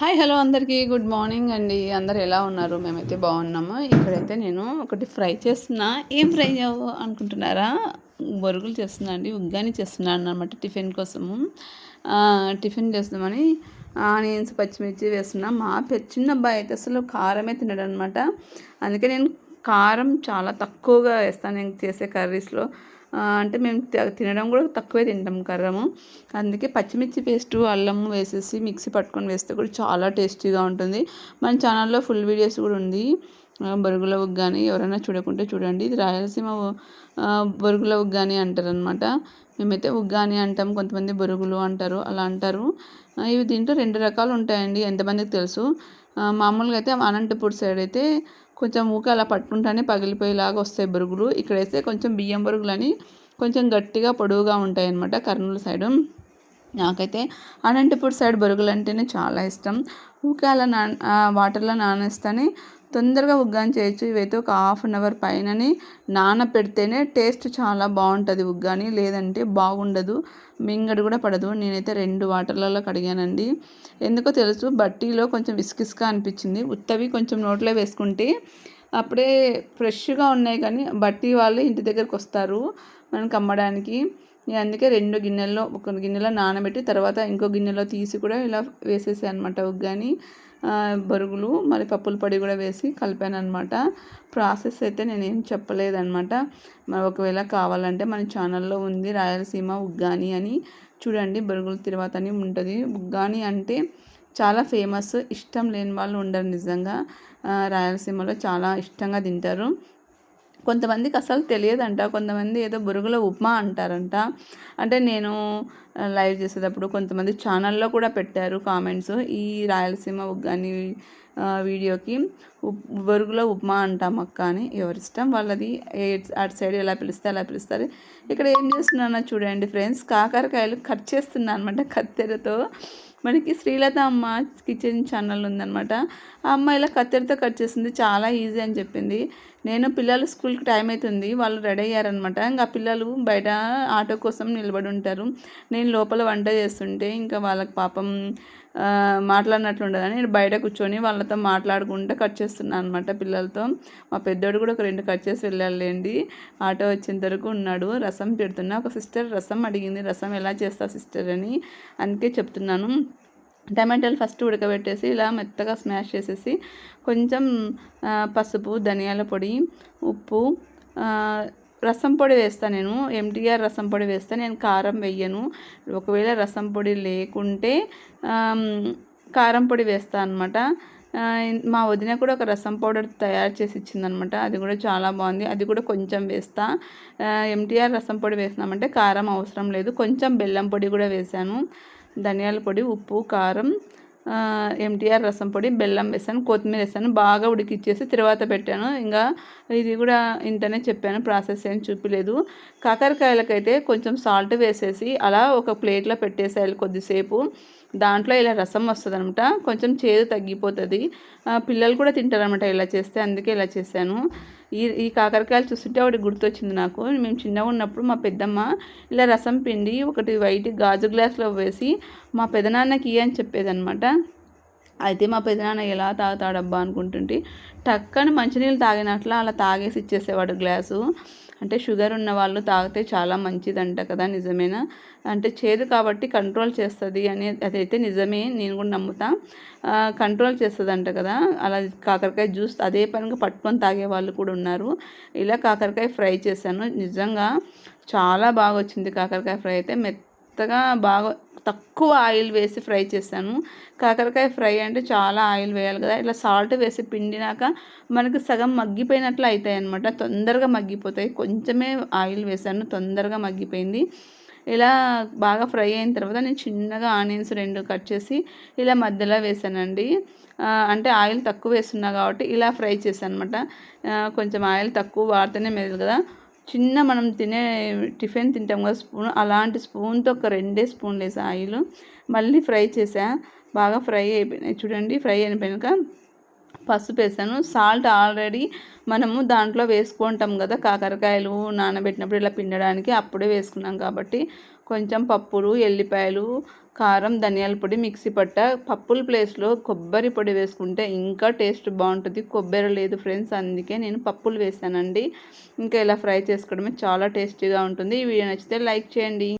Hi hello అందరికీ. Good morning అండి. అందరు ఎలా ఉన్నారు? మేమైతే బాగున్నాము. ఇక్కడైతే నేను ఒకటి ఫ్రై చేస్తున్నా. ఏం ఫ్రై చేయవు అనుకుంటున్నారా? బొరుగులు చేస్తున్నా అండి. ఉగ్గాని చేస్తున్నాను అనమాట టిఫిన్ కోసము. టిఫిన్ చేస్తామని ఆనియన్స్ పచ్చిమిర్చి వేస్తున్నా. మా చిన్న అబ్బాయి అయితే అసలు కారమే తినడం అనమాట అందుకే నేను కారం చాలా తక్కువగా వేస్తాను. నేను చేసే కర్రీస్లో అంటే మేము తినడం కూడా తక్కువే తింటాం కర్రము. అందుకే పచ్చిమిర్చి పేస్టు అల్లం వేసేసి మిక్సీ పట్టుకొని వేస్తే కూడా చాలా టేస్టీగా ఉంటుంది. మన ఛానల్లో ఫుల్ వీడియోస్ కూడా ఉంది. బొరుగుల ఉగ్గాని ఎవరైనా చూడకుంటే చూడండి. ఇది రాయలసీమ బొరుగుల ఉగ్గాని అంటారనమాట మేమైతే ఉగ్గాని అంటాం. కొంతమంది బొరుగులు అంటారు అలా అంటారు. ఇవి దీంట్లో రెండు రకాలు ఉంటాయండి. ఎంతమందికి తెలుసు? మామూలుగా అయితే అనంతపూర్ సైడ్ అయితే కొంచెం ఊక అలా పట్టుకుంటానే పగిలిపోయేలాగా వస్తాయి బురుగులు. ఇక్కడైతే కొంచెం బియ్యం బురుగులని కొంచెం గట్టిగా పొడవుగా ఉంటాయి అన్నమాట కర్నూలు సైడు నాకైతే అనంతపూర్ సైడ్ బొరుగులు అంటేనే చాలా ఇష్టం. ఊకే అలా నా వాటర్లో నానేస్తేనే తొందరగా ఉగ్గాని చేయొచ్చు. ఇవైతే ఒక హాఫ్ అన్ అవర్ పైనని నానపెడితేనే టేస్ట్ చాలా బాగుంటుంది ఉగ్గాని. లేదంటే బాగుండదు. మింగడు కూడా పడదు. నేనైతే రెండు వాటర్లలో కడిగానండి. ఎందుకో తెలుసు బట్టీలో కొంచెం విసుకిసుగా అనిపించింది. ఉత్తవి కొంచెం నోట్లో వేసుకుంటే అప్పుడే ఫ్రెష్గా ఉన్నాయి కానీ బట్టి వాళ్ళు ఇంటి దగ్గరికి వస్తారు మనకి అమ్మడానికి అందుకే రెండు గిన్నెల్లో ఒక గిన్నెలో నానబెట్టి తర్వాత ఇంకో గిన్నెలో తీసి కూడా ఇలా వేసేసాను అనమాట ఉగ్గాని బరుగులు మరి పప్పుల పొడి కూడా వేసి కలిపాను అనమాట ప్రాసెస్ అయితే నేనేం చెప్పలేదన్నమాట మరి ఒకవేళ కావాలంటే మన ఛానల్లో ఉంది రాయలసీమ ఉగ్గాని అని. చూడండి బరుగుల తిరువాత అని ఉంటుంది. ఉగ్గాని అంటే చాలా ఫేమస్ ఇష్టం లేని వాళ్ళు ఉండరు నిజంగా. రాయలసీమలో చాలా ఇష్టంగా తింటారు. కొంతమందికి అసలు తెలియదంట. కొంతమంది ఏదో బురుగుల ఉప్మా అంటారంట. అంటే నేను లైవ్ చేసేటప్పుడు కొంతమంది ఛానల్లో కూడా పెట్టారు కామెంట్స్. ఈ రాయలసీమ ఉగ్గాని వీడియోకి బొరుగులో ఉప్మా అంటాం అక్క అని. ఎవరిష్టం వాళ్ళది అటు సైడ్ ఎలా పిలిస్తే అలా పిలుస్తారు. ఇక్కడ ఏం చేస్తున్నానో చూడండి ఫ్రెండ్స్. కాకరకాయలు కట్ చేస్తున్నా అనమాట కత్తెరతో. మనకి శ్రీలత అమ్మ కిచెన్ ఛానల్ ఉందనమాట ఆ అమ్మ ఇలా కత్తెరతో కట్ చేసింది. చాలా ఈజీ అని చెప్పింది. నేను పిల్లలు స్కూల్కి టైం అవుతుంది వాళ్ళు రెడీ అయ్యారనమాట ఇంకా పిల్లలు బయట ఆటో కోసం నిలబడి ఉంటారు. నేను లోపల వంట చేస్తుంటే ఇంకా వాళ్ళకి పాపం మాట్లాడినట్లు ఉండదని నేను బయట కూర్చొని వాళ్ళతో మాట్లాడుకుంటూ కట్ చేస్తున్నాను అనమాట పిల్లలతో. మా పెద్దోడు కూడా ఒక రెండు కట్ చేసి వెళ్ళాలండి ఆటో వచ్చేంత వరకు ఉన్నాడు రసం పెడుతున్నా. ఒక సిస్టర్ రసం అడిగింది రసం ఎలా చేస్తా సిస్టర్ అని అందుకే చెప్తున్నాను. టమాటాలు ఫస్ట్ ఉడకబెట్టేసి ఇలా మెత్తగా స్మాష్ చేసేసి కొంచెం పసుపు ధనియాల పొడి ఉప్పు రసం పొడి వేస్తాను నేను. ఎంటీఆర్ రసం పొడి వేస్తాను నేను కారం వెయ్యను. ఒకవేళ రసం పొడి లేకుంటే కారం పొడి వేస్తాను అనమాట మా వదిన కూడా ఒక రసం పౌడర్ తయారు చేసి ఇచ్చిందనమాట అది కూడా చాలా బాగుంది. అది కూడా కొంచెం వేస్తా. ఎంటీఆర్ రసం పొడి వేసినామంటే కారం అవసరం లేదు. కొంచెం బెల్లం పొడి కూడా వేసాను ధనియాల పొడి ఉప్పు కారం ఎంటీఆర్ రసం పొడి బెల్లం వేసాను కొత్తిమీర వేసాను బాగా ఉడికిచ్చేసి తర్వాత పెట్టాను. ఇంకా ఇది కూడా ఇంటనే చెప్పాను ప్రాసెస్ ఏం చూపిలేదు. కాకరకాయలకైతే కొంచెం సాల్ట్ వేసేసి అలా ఒక ప్లేట్లో పెట్టేసేయాలి కొద్దిసేపు. దాంట్లో ఇలా రసం వస్తుంది అనమాట కొంచెం చేదు తగ్గిపోతుంది. పిల్లలు కూడా తింటారనమాట ఇలా చేస్తే అందుకే ఇలా చేశాను. ఈ ఈ కాకరకాయలు చూస్తుంటే ఒకటి గుర్తొచ్చింది నాకు. మేము చిన్నగా ఉన్నప్పుడు మా పెద్దమ్మ ఇలా రసం పిండి ఒకటి వైట్ గాజు గ్లాస్లో వేసి మా పెదనాన్నకి అని చెప్పేదనమాట. అయితే మా పెదనాన్న ఎలా తాగుతాడబ్బా అనుకుంటుంటే టక్కని మంచినీళ్ళు తాగినట్లు అలా తాగేసి ఇచ్చేసేవాడు గ్లాసు. అంటే షుగర్ ఉన్న వాళ్ళు తాగితే చాలా మంచిదంట కదా నిజమేనా? అంటే చేదు కాబట్టి కంట్రోల్ చేస్తుంది అని అదైతే నిజమే నేను కూడా నమ్ముతా. కంట్రోల్ చేస్తుంది అంట కదా అలా కాకరకాయ జ్యూస్ అదే పనిగా పట్టుకొని తాగే వాళ్ళు కూడా ఉన్నారు. ఇలా కాకరకాయ ఫ్రై చేశాను. నిజంగా చాలా బాగా వచ్చింది కాకరకాయ ఫ్రై అయితే. మెత్తగా బాగా తక్కువ ఆయిల్ వేసి ఫ్రై చేశాను. కాకరకాయ ఫ్రై అంటే చాలా ఆయిల్ వేయాలి కదా. ఇట్లా సాల్ట్ వేసి పిండినాక మనకి సగం మగ్గిపోయినట్లు అవుతాయి అనమాట తొందరగా మగ్గిపోతాయి. కొంచెమే ఆయిల్ వేసాను తొందరగా మగ్గిపోయింది. ఇలా బాగా ఫ్రై అయిన తర్వాత నేను చిన్నగా ఆనియన్స్ రెండు కట్ చేసి ఇలా మధ్యలో వేసానండి అంటే ఆయిల్ తక్కువ వేస్తున్నా కాబట్టి ఇలా ఫ్రై చేశాను అనమాట కొంచెం ఆయిల్ తక్కువ వాడితేనే మెదలు కదా. చిన్న మనం తినే టిఫిన్ తింటాం కదా స్పూన్ అలాంటి స్పూన్తో ఒక రెండే స్పూన్లు వేసా ఆయిల్. మళ్ళీ ఫ్రై చేసా బాగా ఫ్రై అయిపోయినాయి. చూడండి ఫ్రై అయిపోయాక పసుపు వేసాను. సాల్ట్ ఆల్రెడీ మనము దాంట్లో వేసుకుంటాం కదా కాకరకాయలు నానబెట్టినప్పుడు ఇలా పిండడానికి అప్పుడే వేసుకున్నాం కాబట్టి కొంచెం పప్పులు ఎల్లిపాయలు కారం ధనియాల పొడి మిక్సీ పట్ట పప్పుల ప్లేస్లో కొబ్బరి పొడి వేసుకుంటే ఇంకా టేస్ట్ బాగుంటుంది. కొబ్బరి లేదు ఫ్రెండ్స్ అందుకే నేను పప్పులు వేసానండి. ఇంకా ఇలా ఫ్రై చేసుకోవడమే చాలా టేస్టీగా ఉంటుంది. ఈ వీడియో నచ్చితే లైక్ చేయండి.